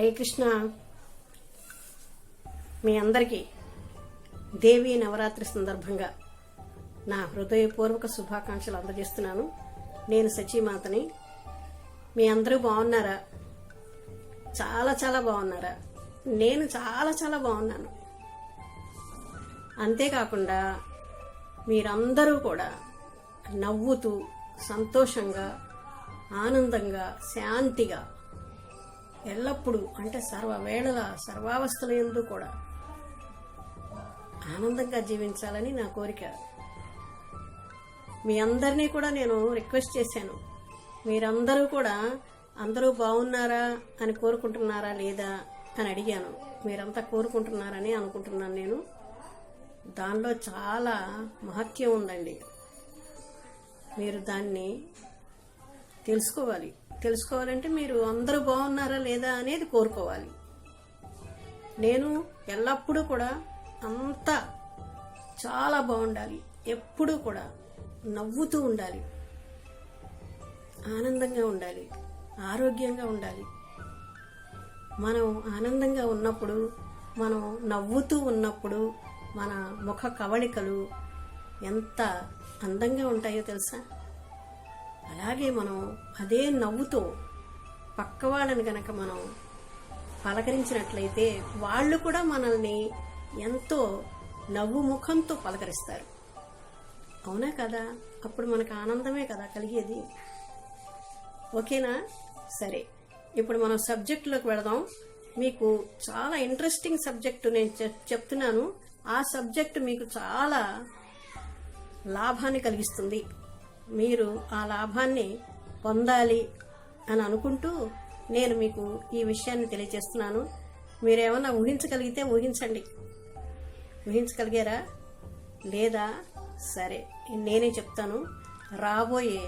హరే కృష్ణ. మీ అందరికీ దేవీ నవరాత్రి సందర్భంగా నా హృదయపూర్వక శుభాకాంక్షలు అందజేస్తున్నాను. నేను సచీమాతని. మీ అందరూ బాగున్నారా? చాలా చాలా బాగున్నారా? నేను చాలా చాలా బాగున్నాను. అంతేకాకుండా మీరందరూ కూడా నవ్వుతూ సంతోషంగా ఆనందంగా శాంతిగా ఎల్లప్పుడూ అంటే సర్వవేళల సర్వావస్థల ఎందు కూడా ఆనందంగా జీవించాలని నా కోరిక. మీ అందరినీ కూడా నేను రిక్వెస్ట్ చేశాను. మీరందరూ కూడా అందరూ బాగున్నారా అని కోరుకుంటున్నారా లేదా అని అడిగాను. మీరంతా కోరుకుంటున్నారని అనుకుంటున్నాను నేను. దానిలో చాలా మహత్యం ఉందండి. మీరు దాన్ని తెలుసుకోవాలి. తెలుసుకోవాలంటే మీరు అందరూ బాగున్నారా లేదా అనేది కోరుకోవాలి. నేను ఎల్లప్పుడూ కూడా అంతా చాలా బాగుండాలి. ఎప్పుడూ కూడా నవ్వుతూ ఉండాలి. ఆనందంగా ఉండాలి. ఆరోగ్యంగా ఉండాలి. మనం ఆనందంగా ఉన్నప్పుడు మనం నవ్వుతూ ఉన్నప్పుడు మన ముఖ కవళికలు ఎంత అందంగా ఉంటాయో తెలుసా? అలాగే మనం అదే నవ్వుతో పక్క వాళ్ళని గనక మనం పలకరించినట్లయితే వాళ్ళు కూడా మనల్ని ఎంతో నవ్వు ముఖంతో పలకరిస్తారు. అవునా కదా? అప్పుడు మనకు ఆనందమే కదా కలిగేది. ఓకేనా? సరే. ఇప్పుడు మనం సబ్జెక్టులోకి వెళదాం. మీకు చాలా ఇంట్రెస్టింగ్ సబ్జెక్టు నేను చెప్- చెప్తున్నాను. ఆ సబ్జెక్ట్ మీకు చాలా లాభాన్ని కలిగిస్తుంది. మీరు ఆ లాభాన్ని పొందాలి అని అనుకుంటూ నేను మీకు ఈ విషయాన్ని తెలియజేస్తున్నాను. మీరేమన్నా ఊహించగలిగితే ఊహించండి. ఊహించగలిగారా? లేదా? సరే నేనే చెప్తాను. రాబోయే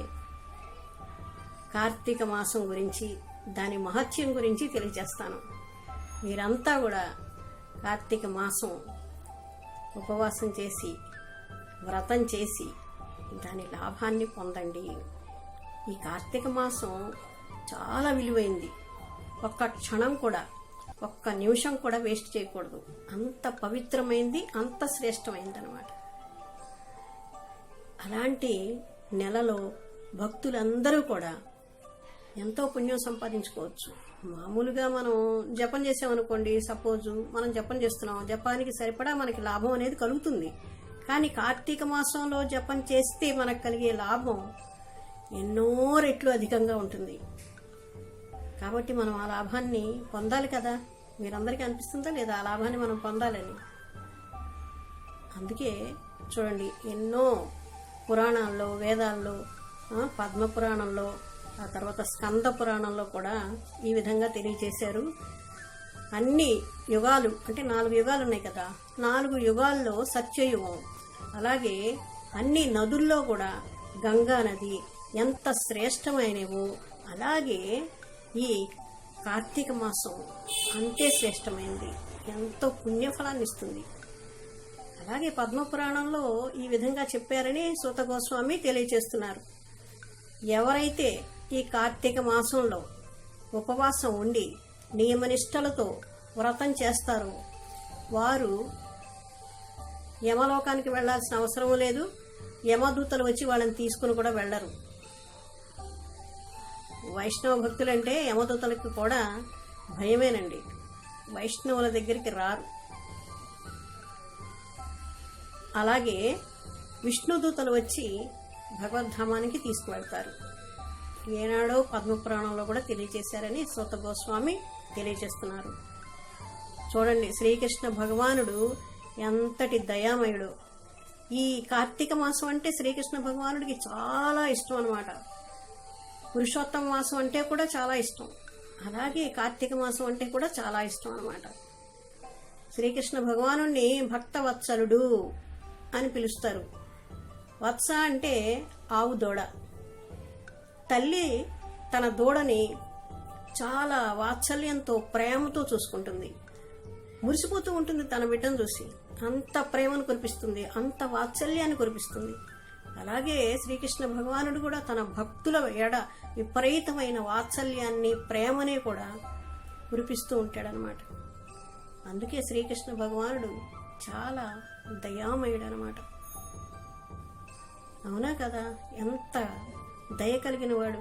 కార్తీక మాసం గురించి దాని మహత్యం గురించి తెలియజేస్తాను. మీరంతా కూడా కార్తీక మాసం ఉపవాసం చేసి వ్రతం చేసి దాని లాభాన్ని పొందండి. ఈ కార్తీక మాసం చాలా విలువైంది. ఒక్క క్షణం కూడా ఒక్క నిమిషం కూడా వేస్ట్ చేయకూడదు. అంత పవిత్రమైంది అంత శ్రేష్టమైంది అనమాట అలాంటి నెలలో భక్తులందరూ కూడా ఎంతో పుణ్యం సంపాదించుకోవచ్చు. మామూలుగా మనం జపం చేసామనుకోండి సపోజు మనం జపం చేస్తున్నాం జపానికి సరిపడా మనకి లాభం అనేది కలుగుతుంది. కానీ కార్తీక మాసంలో జపం చేస్తే మనకు కలిగే లాభం ఎన్నో రెట్లు అధికంగా ఉంటుంది. కాబట్టి మనం ఆ లాభాన్ని పొందాలి కదా? మీరందరికీ అనిపిస్తుందా లేదా ఆ లాభాన్ని మనం పొందాలని? అందుకే చూడండి ఎన్నో పురాణాల్లో వేదాల్లో పద్మ పురాణంలో ఆ తర్వాత స్కంద పురాణంలో కూడా ఈ విధంగా తెలియజేశారు. అన్ని యుగాలు అంటే నాలుగు యుగాలు ఉన్నాయి కదా నాలుగు యుగాల్లో సత్యయుగం. అలాగే అన్ని నదుల్లో కూడా గంగా నది ఎంత శ్రేష్టమైనవో అలాగే ఈ కార్తీక మాసం అంతే శ్రేష్టమైనది ఎంతో పుణ్యఫలాన్ని ఇస్తుంది. అలాగే పద్మపురాణంలో ఈ విధంగా చెప్పారని సూత గోస్వామి తెలియచేస్తున్నారు. ఎవరైతే ఈ కార్తీక మాసంలో ఉపవాసం ఉండి నియమనిష్టలతో వ్రతం చేస్తారో. వారు యమలోకానికి వెళ్ళాల్సిన అవసరం లేదు. యమదూతలు వచ్చి వాళ్ళని తీసుకుని కూడా వెళ్ళరు. వైష్ణవ భక్తులంటే యమదూతలకు కూడా భయమేనండి. వైష్ణవుల దగ్గరికి రారు. అలాగే విష్ణుదూతలు వచ్చి భగవద్ధామానికి తీసుకువెళ్తారు. ఏనాడో పద్మపురాణంలో కూడా తెలియజేశారని సూత గోస్వామి తెలియజేస్తున్నారు. చూడండి శ్రీకృష్ణ భగవానుడు ఎంతటి దయామయుడు. ఈ కార్తీక మాసం అంటే శ్రీకృష్ణ భగవానుడికి చాలా ఇష్టం అనమాట పురుషోత్తమ మాసం అంటే కూడా చాలా ఇష్టం. అలాగే కార్తీక మాసం అంటే కూడా చాలా ఇష్టం అనమాట శ్రీకృష్ణ భగవాను భక్తవత్సలుడు అని పిలుస్తారు. వత్స అంటే ఆవు దూడ. తల్లి తన దూడని చాలా వాత్సల్యంతో ప్రేమతో చూసుకుంటుంది. మురిసిపోతూ ఉంటుంది తన బిడ్డను చూసి. అంత ప్రేమను కురిపిస్తుంది అంత వాత్సల్యాన్ని కురిపిస్తుంది. అలాగే శ్రీకృష్ణ భగవానుడు కూడా తన భక్తుల ఎడ విపరీతమైన వాత్సల్యాన్ని ప్రేమనే కూడా కురిపిస్తూ ఉంటాడనమాట. అందుకే శ్రీకృష్ణ భగవానుడు చాలా దయామయుడు అనమాట అవునా కదా? ఎంత దయ కలిగిన వాడు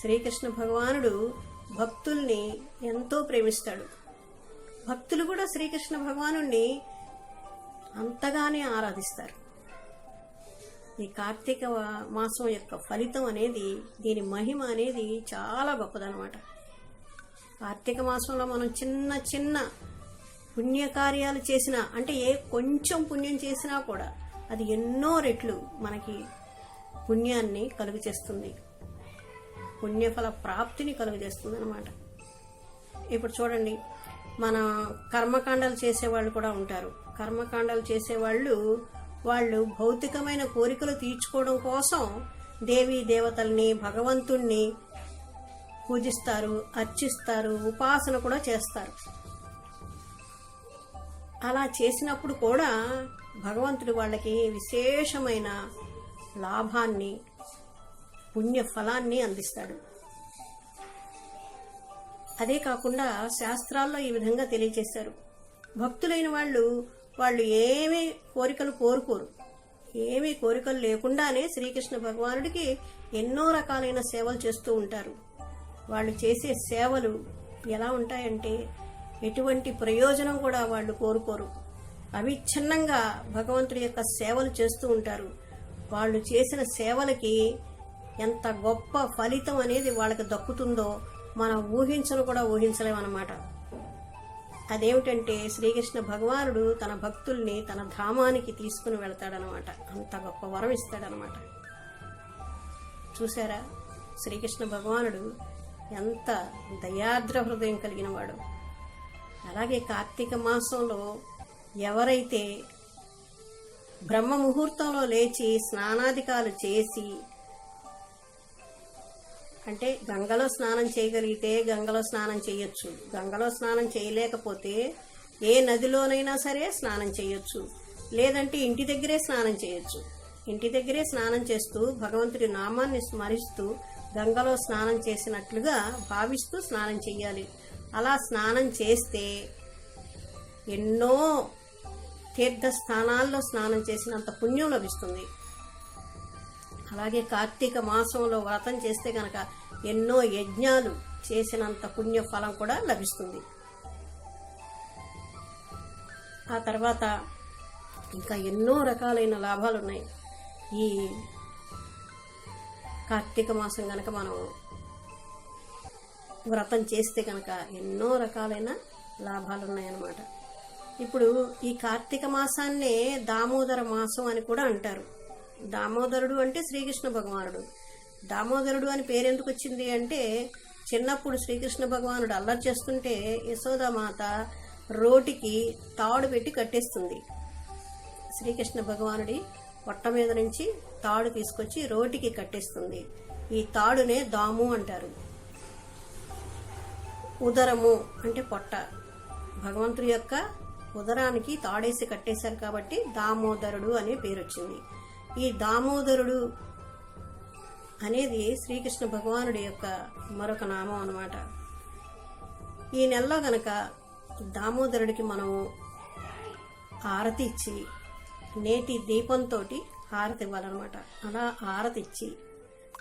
శ్రీకృష్ణ భగవానుడు భక్తుల్ని ఎంతో ప్రేమిస్తాడు. భక్తులు కూడా శ్రీకృష్ణ భగవాను అంతగానే ఆరాధిస్తారు. ఈ కార్తీక మాసం యొక్క ఫలితం అనేది దీని మహిమ అనేది చాలా గొప్పదనమాట కార్తీక మాసంలో మనం చిన్న చిన్న పుణ్యకార్యాలు చేసినా అంటే ఏ కొంచెం పుణ్యం చేసినా కూడా అది ఎన్నో రెట్లు మనకి పుణ్యాన్ని కలుగు చేస్తుంది పుణ్యఫల ప్రాప్తిని కలుగజేస్తుంది అనమాట ఇప్పుడు చూడండి మన కర్మకాండాలు చేసేవాళ్ళు కూడా ఉంటారు. కర్మకాండాలు చేసేవాళ్ళు వాళ్ళు భౌతికమైన కోరికలు తీర్చుకోవడం కోసం దేవీ దేవతల్ని భగవంతుణ్ణి పూజిస్తారు అర్చిస్తారు ఉపాసన కూడా చేస్తారు. అలా చేసినప్పుడు కూడా భగవంతుడు వాళ్ళకి విశేషమైన లాభాన్ని పుణ్య ఫలాన్ని అందిస్తాడు. అదే కాకుండా శాస్త్రాల్లో ఈ విధంగా తెలియజేశారు. భక్తులైన వాళ్ళు వాళ్ళు ఏమీ కోరికలు కోరుకోరు. ఏమీ కోరికలు లేకుండానే శ్రీకృష్ణ భగవానుడికి ఎన్నో రకాలైన సేవలు చేస్తూ ఉంటారు. వాళ్ళు చేసే సేవలు ఎలా ఉంటాయంటే ఎటువంటి ప్రయోజనం కూడా వాళ్ళు కోరుకోరు. అవిచ్ఛిన్నంగా భగవంతుడి యొక్క సేవలు చేస్తూ ఉంటారు. వాళ్ళు చేసిన సేవలకి ఎంత గొప్ప ఫలితం అనేది వాళ్ళకి దక్కుతుందో మనం ఊహించను కూడా ఊహించలేమన్నమాట. అదేమిటంటే శ్రీకృష్ణ భగవానుడు తన భక్తుల్ని తన ధామానికి తీసుకుని వెళ్తాడనమాట అంత గొప్ప వరం ఇస్తాడనమాట చూసారా శ్రీకృష్ణ భగవానుడు ఎంత దయాద్ర హృదయం కలిగిన వాడు అలాగే కార్తీక మాసంలో ఎవరైతే బ్రహ్మ ముహూర్తంలో లేచి స్నానాధికాలు చేసి అంటే గంగలో స్నానం చేయగలిగితే గంగలో స్నానం చేయొచ్చు. గంగలో స్నానం చేయలేకపోతే ఏ నదిలోనైనా సరే స్నానం చేయొచ్చు. లేదంటే ఇంటి దగ్గరే స్నానం చేయొచ్చు. ఇంటి దగ్గరే స్నానం చేస్తూ భగవంతుడి నామాన్ని స్మరిస్తూ గంగలో స్నానం చేసినట్లుగా భావిస్తూ స్నానం చేయాలి అలా స్నానం చేస్తే ఎన్నో తీర్థస్థానాల్లో స్నానం చేసినంత పుణ్యం లభిస్తుంది. అలాగే కార్తీక మాసంలో వ్రతం చేస్తే కనుక ఎన్నో యజ్ఞాలు చేసినంత పుణ్య ఫలం కూడా లభిస్తుంది. ఆ తర్వాత ఇంకా ఎన్నో రకాలైన లాభాలు ఉన్నాయి ఈ కార్తీక మాసం కనుక మనం వ్రతం చేస్తే కనుక ఎన్నో రకాలైన లాభాలు ఉన్నాయన్నమాట ఇప్పుడు ఈ కార్తీక మాసాన్నే దామోదర మాసం అని కూడా అంటారు. దామోదరుడు అంటే శ్రీకృష్ణ భగవానుడు. దామోదరుడు అని పేరెందుకు వచ్చింది అంటే చిన్నప్పుడు శ్రీకృష్ణ భగవానుడు అల్లరి చేస్తుంటే యశోదామాత రోటికి తాడు పెట్టి కట్టేస్తుంది. శ్రీకృష్ణ భగవానుడి పొట్ట మీద నుంచి తాడు తీసుకొచ్చి రోటికి కట్టేస్తుంది. ఈ తాడునే దాము అంటారు. ఉదరము అంటే పొట్ట. భగవంతుడి యొక్క ఉదరానికి తాడేసి కట్టేశారు కాబట్టి దామోదరుడు అనే పేరు వచ్చింది ఈ దామోదరుడు అనేది శ్రీకృష్ణ భగవానుడి యొక్క మరొక నామం అనమాట ఈ నెలలో గనక దామోదరుడికి మనము హారతి ఇచ్చి నేతి దీపంతో హారతి ఇవ్వాలన్నమాట. అలా హారతి ఇచ్చి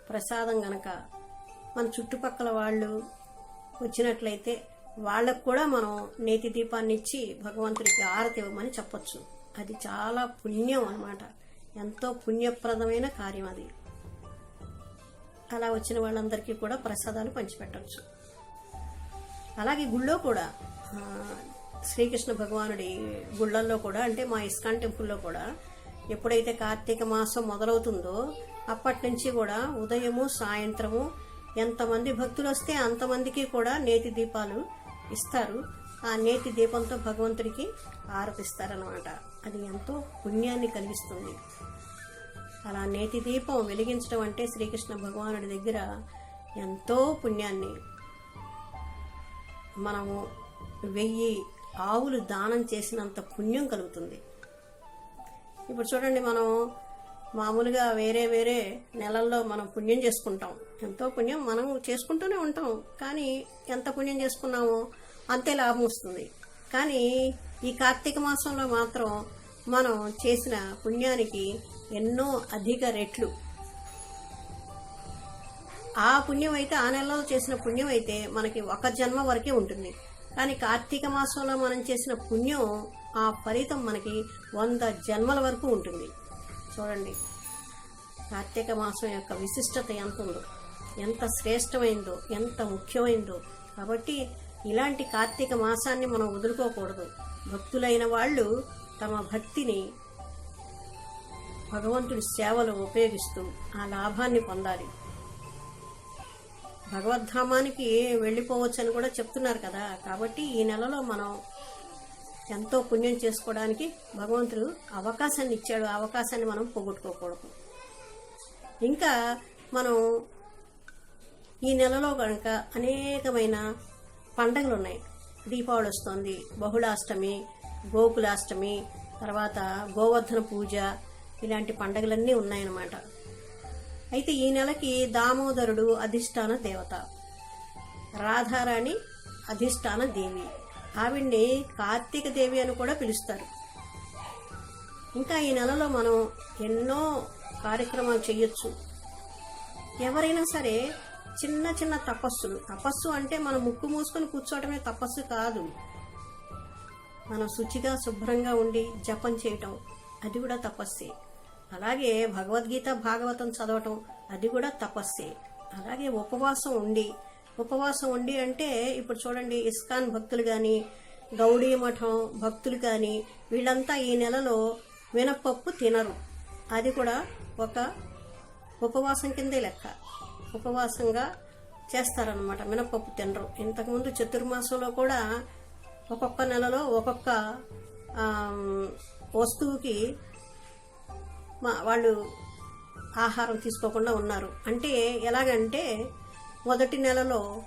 ప్రసాదం గనక మన చుట్టుపక్కల వాళ్ళు వచ్చినట్లయితే వాళ్ళకు కూడా మనం నేతి దీపాన్ని ఇచ్చి భగవంతుడికి హారతి ఇవ్వమని చెప్పొచ్చు. అది చాలా పుణ్యం అనమాట ఎంతో పుణ్యప్రదమైన కార్యం అది. అలా వచ్చిన వాళ్ళందరికీ కూడా ప్రసాదాలు పంచిపెట్టవచ్చు అలాగే గుళ్ళో కూడా శ్రీకృష్ణ భగవానుడి గుళ్ళల్లో కూడా అంటే మా ఇస్కాన్ టెంపుల్లో కూడా ఎప్పుడైతే కార్తీక మాసం మొదలవుతుందో అప్పటి నుంచి కూడా ఉదయము సాయంత్రము ఎంతమంది భక్తులు వస్తే అంతమందికి కూడా నేతి దీపాలు ఇస్తారు. ఆ నేతి దీపంతో భగవంతుడికి ఆరతిస్తారనమాట అది ఎంతో పుణ్యాన్ని కలిగిస్తుంది. అలా నేతి దీపం వెలిగించడం అంటే శ్రీకృష్ణ భగవానుడి దగ్గర ఎంతో పుణ్యాన్ని. మనము వెయ్యి ఆవులు దానం చేసినంత పుణ్యం కలుగుతుంది. ఇప్పుడు చూడండి మనం మామూలుగా వేరే వేరే నెలల్లో మనం పుణ్యం చేసుకుంటాం. ఎంతో పుణ్యం మనం చేసుకుంటూనే ఉంటాం. కానీ ఎంత పుణ్యం చేసుకున్నామో అంతే లాభం వస్తుంది. కానీ ఈ కార్తీక మాసంలో మాత్రం మనం చేసిన పుణ్యానికి ఎన్నో అధిక రెట్లు. ఆ పుణ్యం అయితే ఆ నెలలో చేసిన పుణ్యం అయితే మనకి ఒక జన్మ వరకే ఉంటుంది. కానీ కార్తీక మాసంలో మనం చేసిన పుణ్యం ఆ ఫలితం మనకి వంద జన్మల వరకు ఉంటుంది. చూడండి. కార్తీక మాసం యొక్క విశిష్టత ఎంత ఉందో ఎంత శ్రేష్టమైందో ఎంత ముఖ్యమైందో. కాబట్టి ఇలాంటి కార్తీక మాసాన్ని మనం వదులుకోకూడదు. భక్తులైన వాళ్ళు తమ భక్తిని భగవంతుడి సేవలు ఉపయోగిస్తూ ఆ లాభాన్ని పొందాలి. భగవద్ధామానికి వెళ్ళిపోవచ్చు అని కూడా చెప్తున్నారు కదా. కాబట్టి ఈ నెలలో మనం ఎంతో పుణ్యం చేసుకోవడానికి భగవంతుడు అవకాశాన్ని ఇచ్చాడు. ఆ అవకాశాన్ని మనం పోగొట్టుకోకూడదు. ఇంకా మనం ఈ నెలలో కనుక అనేకమైన పండగలు ఉన్నాయి దీపావళి వస్తుంది బహుళాష్టమి గోకులాష్టమి తర్వాత గోవర్ధన పూజ ఇలాంటి పండగలన్నీ ఉన్నాయన్నమాట. అయితే ఈ నెలకి దామోదరుడు అధిష్టాన దేవత. రాధారాణి అధిష్టాన దేవి. ఆవిడ్ని కార్తీక దేవి అని కూడా పిలుస్తారు. ఇంకా ఈ నెలలో మనం ఎన్నో కార్యక్రమాలు చేయొచ్చు. ఎవరైనా సరే చిన్న చిన్న తపస్సులు. తపస్సు అంటే మనం ముక్కు మూసుకొని కూర్చోవటమే తపస్సు కాదు. మనం శుచిగా శుభ్రంగా ఉండి జపం చేయటం అది కూడా తపస్సే. అలాగే భగవద్గీత భాగవతం చదవటం అది కూడా తపస్సే. అలాగే ఉపవాసం ఉండి ఉపవాసం ఉండి అంటే ఇప్పుడు చూడండి ఇస్కాన్ భక్తులు కానీ గౌడీ మఠం భక్తులు కానీ వీళ్ళంతా ఈ నెలలో మినపప్పు తినరు. అది కూడా ఒక ఉపవాసం కిందే లెక్క. ఉపవాసంగా చేస్తారనమాట మినపప్పు తినరు. ఇంతకుముందు చతుర్మాసంలో కూడా ఒక్కొక్క నెలలో ఒక్కొక్క వస్తువుకి వాళ్ళు ఆహారం తీసుకోకుండా ఉన్నారు. అంటే ఎలాగంటే మొదటి నెలలో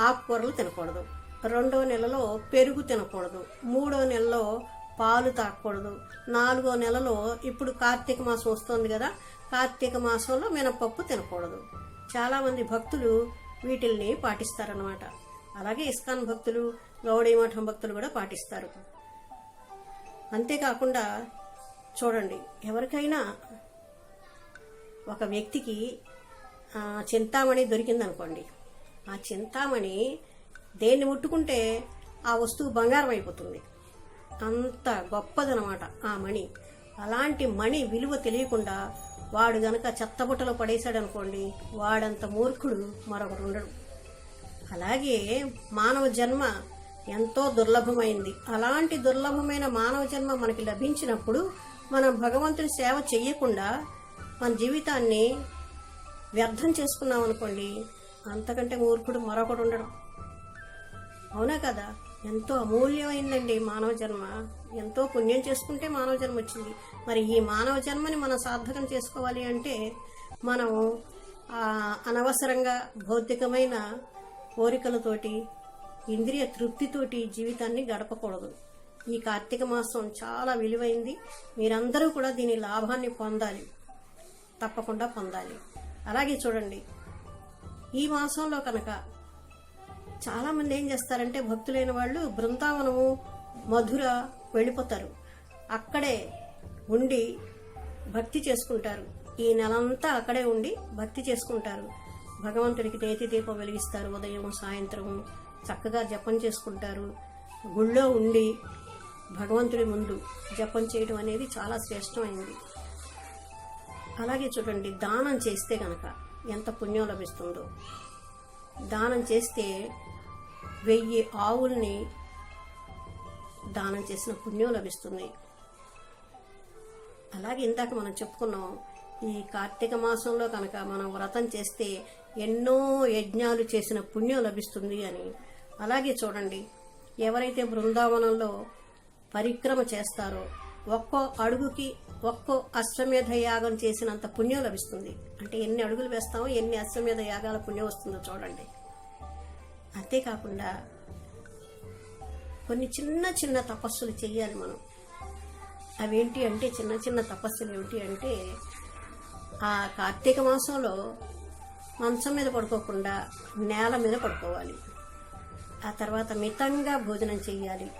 ఆకుకూరలు తినకూడదు. రెండో నెలలో పెరుగు తినకూడదు. మూడో నెలలో పాలు తాగకూడదు. నాలుగో నెలలో ఇప్పుడు కార్తీక మాసం వస్తుంది కదా కార్తీక మాసంలో మినపప్పు తినకూడదు. చాలామంది భక్తులు వీటిల్ని పాటిస్తారనమాట అలాగే ఇస్కాన్ భక్తులు గౌడీ మఠం భక్తులు కూడా పాటిస్తారు. అంతేకాకుండా చూడండి ఎవరికైనా ఒక వ్యక్తికి చింతామణి దొరికిందనుకోండి. ఆ చింతామణి దేన్ని ముట్టుకుంటే ఆ వస్తువు బంగారం అయిపోతుంది. అంత గొప్పదనమాట ఆ మణి. అలాంటి మణి విలువ తెలియకుండా వాడు గనక చెత్తబుట్టలో పడేశాడనుకోండి వాడంత మూర్ఖుడు మరొకడు ఉండడు. అలాగే మానవ జన్మ ఎంతో దుర్లభమైంది. అలాంటి దుర్లభమైన మానవ జన్మ మనకి లభించినప్పుడు మనం భగవంతుని సేవ చెయ్యకుండా మన జీవితాన్ని వ్యర్థం చేసుకున్నాం అనుకోండి అంతకంటే మూర్ఖుడు మరొకడు ఉండడం. అవునా కదా? ఎంతో అమూల్యమైందండి మానవ జన్మ. ఎంతో పుణ్యం చేసుకుంటే మానవ జన్మ వచ్చింది. మరి ఈ మానవ జన్మని మనం సార్థకం చేసుకోవాలి అంటే మనం అనవసరంగా భౌతికమైన కోరికలతోటి ఇంద్రియ తృప్తితోటి జీవితాన్ని గడపకూడదు. ఈ కార్తీక మాసం చాలా విలువైంది. మీరందరూ కూడా దీని లాభాన్ని పొందాలి. తప్పకుండా పొందాలి. అలాగే చూడండి ఈ మాసంలో కనుక చాలామంది ఏం చేస్తారంటే భక్తులైన వాళ్ళు బృందావనము మధుర వెళ్ళిపోతారు. అక్కడే ఉండి భక్తి చేసుకుంటారు. ఈ నెలంతా అక్కడే ఉండి భక్తి చేసుకుంటారు. భగవంతుడికి నేతి దీపం వెలిగిస్తారు. ఉదయం సాయంత్రం చక్కగా జపం చేసుకుంటారు. గుళ్ళో ఉండి భగవంతుడి ముందు జపం చేయడం అనేది చాలా శ్రేష్టమైంది. అలాగే చూడండి దానం చేస్తే కనుక ఎంత పుణ్యం లభిస్తుందో. దానం చేస్తే వెయ్యి ఆవుల్ని దానం చేసిన పుణ్యం లభిస్తుంది. అలాగే ఇందాక మనం చెప్పుకున్నాం ఈ కార్తీక మాసంలో కనుక మనం వ్రతం చేస్తే ఎన్నో యజ్ఞాలు చేసిన పుణ్యం లభిస్తుంది అని. అలాగే చూడండి ఎవరైతే బృందావనంలో పరిక్రమ చేస్తారో ఒక్కో అడుగుకి ఒక్కో అశ్వమేధ యాగం చేసినంత పుణ్యం లభిస్తుంది. అంటే ఎన్ని అడుగులు వేస్తామో ఎన్ని అశ్వమేధ యాగాల పుణ్యం వస్తుందో చూడండి. అంతేకాకుండా కొన్ని చిన్న చిన్న తపస్సులు చేయాలి మనం. అవేంటి అంటే చిన్న చిన్న తపస్సులు ఏమిటి అంటే ఆ కార్తీక మాసంలో మంచం మీద పడుకోకుండా నేల మీద పడుకోవాలి. ఆ తర్వాత మితంగా భోజనం చేయాలి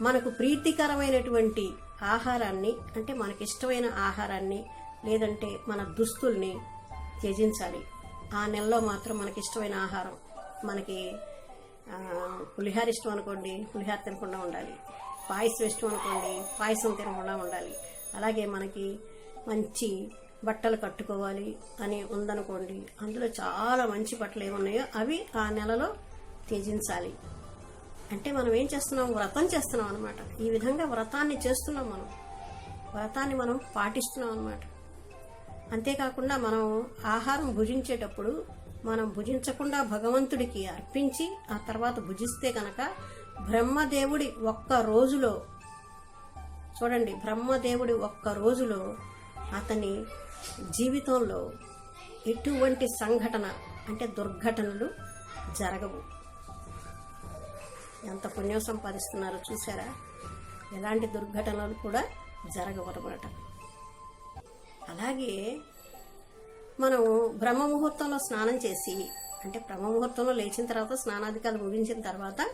మనకు ప్రీతికరమైనటువంటి ఆహారాన్ని అంటే మనకి ఇష్టమైన ఆహారాన్ని లేదంటే మన దుస్తుల్ని త్యజించాలి. ఆ నెలలో మాత్రం మనకి ఇష్టమైన ఆహారం మనకి పులిహార ఇష్టం అనుకోండి పులిహార తినకుండా ఉండాలి. పాయసం ఇష్టం అనుకోండి పాయసం తినకుండా ఉండాలి. అలాగే మనకి మంచి బట్టలు కట్టుకోవాలి అని ఉందనుకోండి అందులో చాలా మంచి బట్టలు ఏమున్నాయో అవి ఆ నెలలో త్యజించాలి. అంటే మనం ఏం చేస్తున్నాం? వ్రతం చేస్తున్నాం అనమాట ఈ విధంగా వ్రతాన్ని చేస్తున్నాం మనం. వ్రతాన్ని మనం పాటిస్తున్నాం అనమాట అంతేకాకుండా మనం ఆహారం భుజించేటప్పుడు మనం భుజించకుండా భగవంతుడికి అర్పించి ఆ తర్వాత భుజిస్తే కనుక బ్రహ్మదేవుడి ఒక్క రోజులో చూడండి బ్రహ్మదేవుడి ఒక్క రోజులో అతని జీవితంలో ఎటువంటి సంఘటన అంటే దుర్ఘటనలు జరగవు. ఎంత పుణ్యం సంపాదిస్తున్నారో చూసారా ఎలాంటి దుర్ఘటనలు కూడా జరగవు అనమాట అలాగే మనం బ్రహ్మ ముహూర్తంలో స్నానం చేసి అంటే బ్రహ్మ ముహూర్తంలో లేచిన తర్వాత స్నానాధికారులు ముగించిన తర్వాత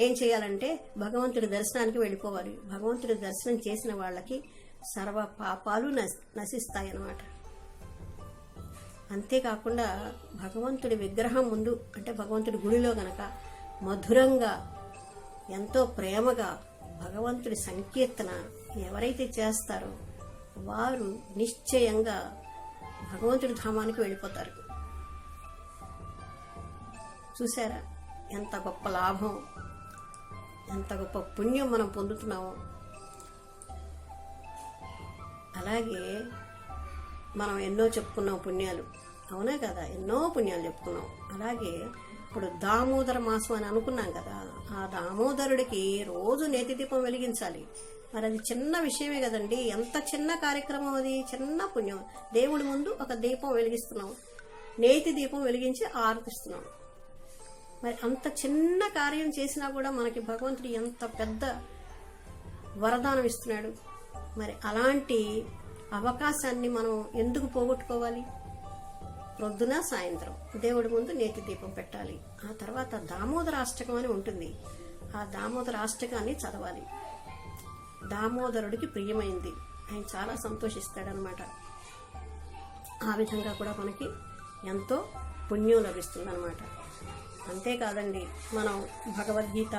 ఏం చేయాలంటే భగవంతుడి దర్శనానికి వెళ్ళిపోవాలి. భగవంతుడి దర్శనం చేసిన వాళ్ళకి సర్వ పాపాలు నశిస్తాయి నశిస్తాయన్నమాట. అంతేకాకుండా భగవంతుడి విగ్రహం ముందు అంటే భగవంతుడి గుడిలో గనక మధురంగా ఎంతో ప్రేమగా భగవంతుడి సంకీర్తన ఎవరైతే చేస్తారో వారు నిశ్చయంగా భగవంతుడి ధామానికి వెళ్ళిపోతారు. చూసారా ఎంత గొప్ప లాభం ఎంత గొప్ప పుణ్యం మనం పొందుతున్నామో. అలాగే మనం ఎన్నో చెప్పుకున్నాం పుణ్యాలు. అవునా కదా? ఎన్నో పుణ్యాలు చెప్పుకున్నాం. అలాగే ఇప్పుడు దామోదర మాసం అని అనుకున్నాం కదా ఆ దామోదరుడికి రోజు నేతి దీపం వెలిగించాలి. మరి అది చిన్న విషయమే కదండి. ఎంత చిన్న కార్యక్రమం అది? చిన్న పుణ్యం. దేవుడి ముందు ఒక దీపం వెలిగిస్తున్నాం. నేతి దీపం వెలిగించి ఆరతిస్తున్నాం మరి అంత చిన్న కార్యం చేసినా కూడా మనకి భగవంతుడు ఎంత పెద్ద వరదానం ఇస్తున్నాడు. మరి అలాంటి అవకాశాన్ని మనం ఎందుకు పోగొట్టుకోవాలి? ప్రొద్దున సాయంత్రం. దేవుడి ముందు నేతి దీపం పెట్టాలి. ఆ తర్వాత దామోదర అష్టకం అని ఉంటుంది. ఆ దామోదర అష్టకాన్ని చదవాలి. దామోదరుడికి ప్రియమైంది. ఆయన చాలా సంతోషిస్తాడనమాట. ఆ విధంగా కూడా మనకి ఎంతో పుణ్యం లభిస్తుంది అంతేకాదండి మనం భగవద్గీత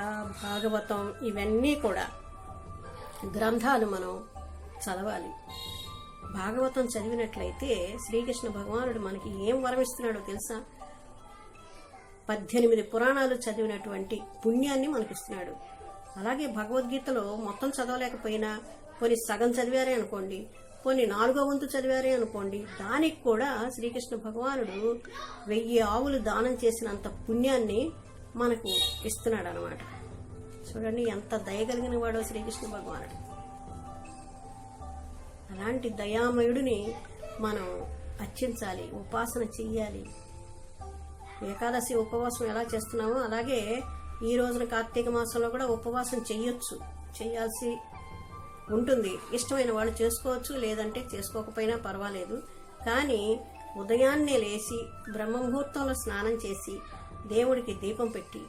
భాగవతం ఇవన్నీ కూడా గ్రంథాలు మనం చదవాలి. భాగవతం చదివినట్లయితే శ్రీకృష్ణ భగవానుడు మనకి ఏం వరమిస్తున్నాడో తెలుసా? పద్దెనిమిది పురాణాలు చదివినటువంటి పుణ్యాన్ని మనకిస్తున్నాడు. అలాగే భగవద్గీతలో మొత్తం చదవలేకపోయినా కొన్ని సగం చదివారే అనుకోండి కొన్ని నాలుగో వంతు చదివారే అనుకోండి దానికి కూడా శ్రీకృష్ణ భగవానుడు వెయ్యి ఆవులు దానం చేసినంత పుణ్యాన్ని మనకు ఇస్తున్నాడు అనమాట చూడండి ఎంత దయగలిగిన వాడో శ్రీకృష్ణ భగవానుడు. అలాంటి దయామయుడిని మనం అర్చించాలి ఉపాసన చెయ్యాలి. ఏకాదశి ఉపవాసం ఎలా చేస్తున్నామో అలాగే ఈ రోజున కార్తీక మాసంలో కూడా ఉపవాసం చెయ్యొచ్చు చేయాల్సి ఉంటుంది. ఇష్టమైన వాళ్ళు చేసుకోవచ్చు లేదంటే చేసుకోకపోయినా పర్వాలేదు. కానీ ఉదయాన్నే లేచి బ్రహ్మముహూర్తంలో స్నానం చేసి దేవుడికి దీపం పెట్టి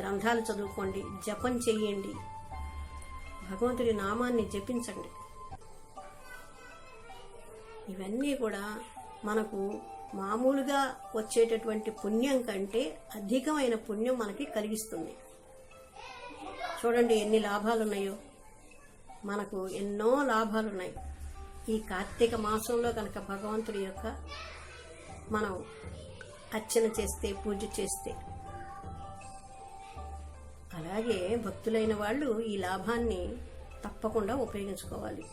గ్రంథాలు చదువుకోండి జపం చెయ్యండి. భగవంతుడి నామాన్ని జపించండి. ఇవన్నీ కూడా మనకు మామూలుగా వచ్చేటటువంటి పుణ్యం కంటే అధికమైన పుణ్యం మనకి కలిగిస్తుంది. చూడండి ఎన్ని లాభాలు ఉన్నాయో మనకు ఎన్నో లాభాలు ఉన్నాయి ఈ కార్తీక మాసంలో కనుక భగవంతుడి యొక్క మనం అర్చన చేస్తే పూజ చేస్తే అలాగే భక్తులైన వాళ్ళు ఈ లాభాన్ని తప్పకుండా ఉపయోగించుకోవాలి.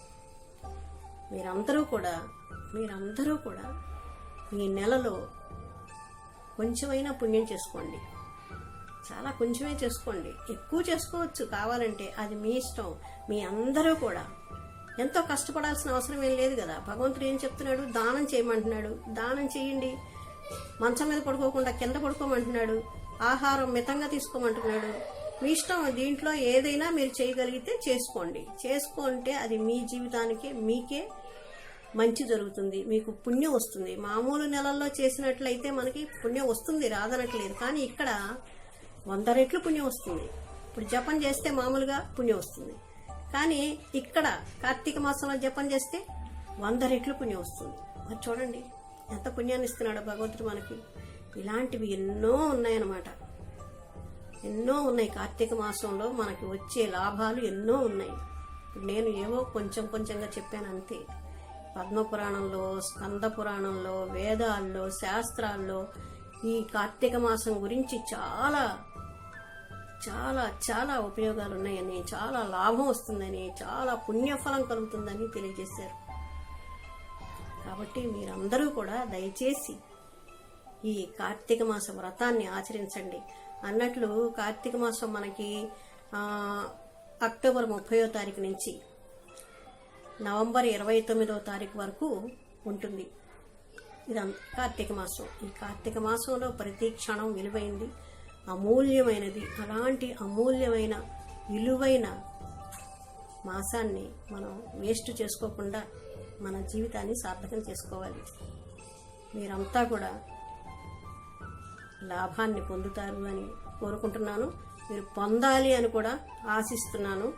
మీరందరూ కూడా మీరందరూ కూడా ఈ నెలలో కొంచెమైనా పుణ్యం చేసుకోండి. చాలా కొంచెమే చేసుకోండి. ఎక్కువ చేసుకోవచ్చు కావాలంటే అది మీ ఇష్టం. మీ అందరూ కూడా ఎంతో కష్టపడాల్సిన అవసరం ఏం లేదు కదా. భగవంతుడు ఏం చెప్తున్నాడు? దానం చేయమంటున్నాడు. దానం చేయండి. మంచం మీద పడుకోకుండా కింద పడుకోమంటున్నాడు. ఆహారం మితంగా తీసుకోమంటున్నాడు. మీ ఇష్టం దీంట్లో ఏదైనా మీరు చేయగలిగితే చేసుకోండి. చేసుకుంటే అది మీ జీవితానికే మీకే మంచి జరుగుతుంది మీకు పుణ్యం వస్తుంది. మామూలు నెలల్లో చేసినట్లయితే మనకి పుణ్యం వస్తుంది రాదనట్లేదు. కానీ ఇక్కడ వంద రెట్లు పుణ్యం వస్తుంది. ఇప్పుడు జపం చేస్తే మామూలుగా పుణ్యం వస్తుంది. కానీ ఇక్కడ కార్తీక మాసంలో జపం చేస్తే వంద రెట్లు పుణ్యం వస్తుంది. మరి చూడండి ఎంత పుణ్యాన్ని ఇస్తున్నాడో భగవంతుడు మనకి. ఇలాంటివి ఎన్నో ఉన్నాయన్నమాట. ఎన్నో ఉన్నాయి. కార్తీక మాసంలో మనకి వచ్చే లాభాలు ఎన్నో ఉన్నాయి. ఇప్పుడు నేను ఏవో కొంచెం కొంచెంగా చెప్పాను అంతే. పద్మపురాణంలో స్కంద పురాణంలో వేదాల్లో శాస్త్రాల్లో ఈ కార్తీక మాసం గురించి చాలా చాలా చాలా ఉపయోగాలు ఉన్నాయని చాలా లాభం వస్తుందని చాలా పుణ్యఫలం కలుగుతుందని తెలియజేశారు. కాబట్టి మీరందరూ కూడా దయచేసి ఈ కార్తీక మాస వ్రతాన్ని ఆచరించండి. అన్నట్లు కార్తీక మాసం మనకి అక్టోబర్ ముప్పయో తారీఖు నుంచి నవంబర్ ఇరవై తొమ్మిదవ తారీఖు వరకు ఉంటుంది. ఇది కార్తీక మాసం. ఈ కార్తీక మాసంలో ప్రతి క్షణం విలువైంది అమూల్యమైనది. అలాంటి అమూల్యమైన విలువైన మాసాన్ని మనం వేస్ట్ చేసుకోకుండా మన జీవితాన్ని సార్థకం చేసుకోవాలి. మీరంతా కూడా లాభాన్ని పొందుతారు అని కోరుకుంటున్నాను. మీరు పొందాలి అని కూడా ఆశిస్తున్నాను.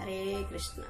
హరే కృష్ణ.